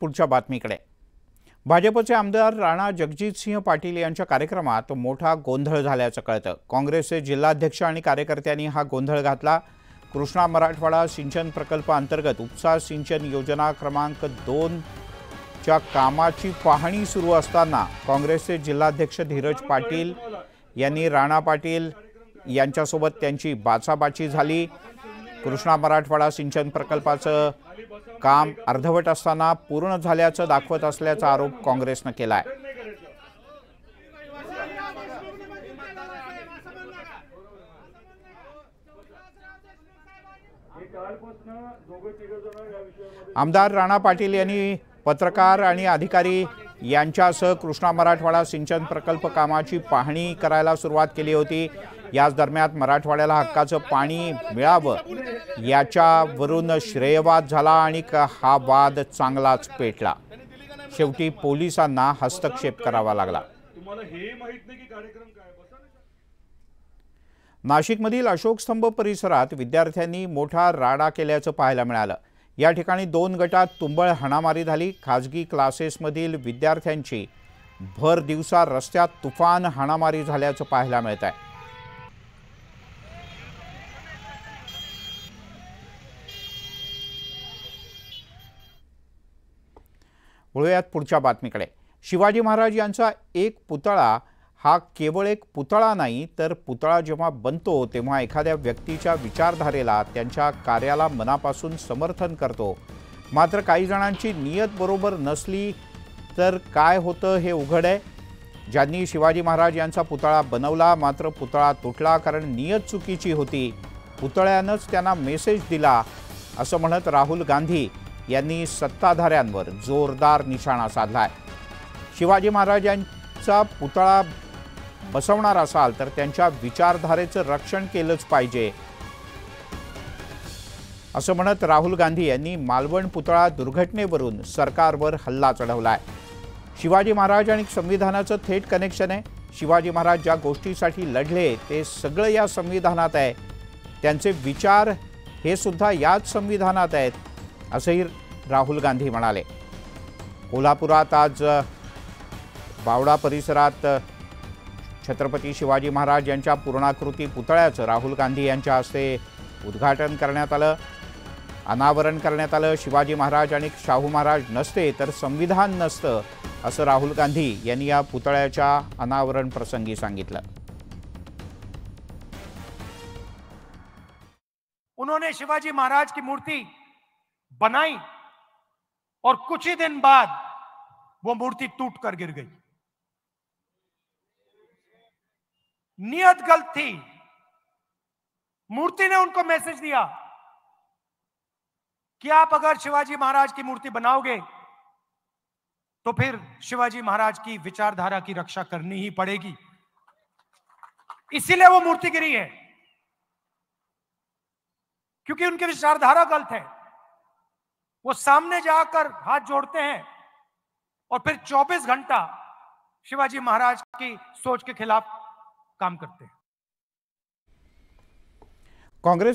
पुढच्या बातमीकडे. भाजपचे आमदार राणा जगजितसिंह पाटील यांच्या कार्यक्रमात मोठा गोंधळ झाल्याचं कळतं. काँग्रेसचे जिल्हाध्यक्ष आणि कार्यकर्त्यांनी हा गोंधळ घातला. कृष्णा मराठवाडा सिंचन प्रकल्प अंतर्गत उपसा सिंचन योजना क्रमांक दोनच्या कामाची पाहणी सुरू असताना काँग्रेसचे जिल्हाध्यक्ष धीरज पाटील यांनी राणा पाटील यांच्यासोबत त्यांची बाचाबाची झाली. कृष्णा मराठवाडा सिंचन प्रकल्पाचं काम अर्धवट असताना पूर्ण झाल्याचं दाखवत असल्याचा आरोप काँग्रेसनं केला आहे आमदार राणा पाटील यांनी पत्रकार आणि अधिकारी यांच्यासह कृष्णा मराठवाडा सिंचन प्रकल्प कामाची पाहणी करायला सुरुवात केली होती. याच दरम्यान मराठवाड्याला हक्काचं पाणी मिळावं याच्यावरून श्रेयवाद झाला आणि क- हा वाद चांगलाच पेटला. शेवटी पोलिसांना हस्तक्षेप करावा लागला. तुम्हाला हे माहीत नाही की कार्यक्रम काय. नाशिकमधील अशोक स्तंभ परिसरात विद्यार्थ्यांनी मोठा राडा केल्याचं पाहायला मिळालं. या ठिकाणी दोन गटात तुंबळ हाणामारी झाली. खाजगी क्लासेसमधील विद्यार्थ्यांची भर दिवसा रस्त्यात तुफान हाणामारी झाल्याचं पाहायला मिळत आहे वळूयात पुढच्या बातमीकडे. शिवाजी महाराज यांचा एक पुतळा हा केवळ एक पुतळा नाही तर पुतळा जेव्हा बनतो तेव्हा एखाद्या व्यक्तीच्या विचारधारेला त्यांच्या कार्याला मनापासून समर्थन करतो. मात्र काही जणांची नियत बरोबर नसली तर काय होतं हे उघड आहे. ज्यांनी शिवाजी महाराज यांचा पुतळा बनवला मात्र पुतळा तुटला कारण नियत चुकीची होती. पुतळ्यानंच त्यांना मेसेज दिला असं म्हणत राहुल गांधी यांनी सत्ताधाऱ्यांवर जोरदार निशाणा साधलाय. शिवाजी महाराजांचा पुतळा बसवणार असाल तर त्यांच्या विचारधारेचं रक्षण केलंच पाहिजे. असं म्हणत राहुल गांधी यांनी मालवण पुतळा दुर्घटनेवरून सरकारवर हल्ला चढवलाय. शिवाजी महाराज आणि संविधानाचं थेट कनेक्शन आहे. शिवाजी महाराज ज्या गोष्टीसाठी लढले ते सगळं या संविधानात आहे. त्यांचे विचार हे सुद्धा याच संविधानात आहेत असंही राहुल गांधी म्हणाले. कोल्हापुरात आज बावडा परिसरात छत्रपती शिवाजी महाराज यांच्या पूर्णाकृती पुतळ्याचं राहुल गांधी यांच्या हस्ते उद्घाटन करण्यात आलं. अनावरण करण्यात आलं. शिवाजी महाराज आणि शाहू महाराज नसते तर संविधान नसतं असं राहुल गांधी यांनी या पुतळ्याच्या अनावरण प्रसंगी सांगितलं. उन्होंने शिवाजी महाराज की मूर्ति बनाई और कुछ ही दिन बाद वो मूर्ति टूट कर गिर गई। नियत गलत थी। मूर्ति ने उनको मैसेज दिया कि आप अगर शिवाजी महाराज की मूर्ति बनाओगे तो फिर शिवाजी महाराज की विचारधारा की रक्षा करनी ही पड़ेगी। इसीलिए वो मूर्ति गिरी है। क्योंकि उनकी विचारधारा गलत है। वो सामने जाकर हाथ जोड़ते हैं और फिर 24 घंटा शिवाजी महाराज की सोच के खिलाफ काम करते. हैं कांग्रेस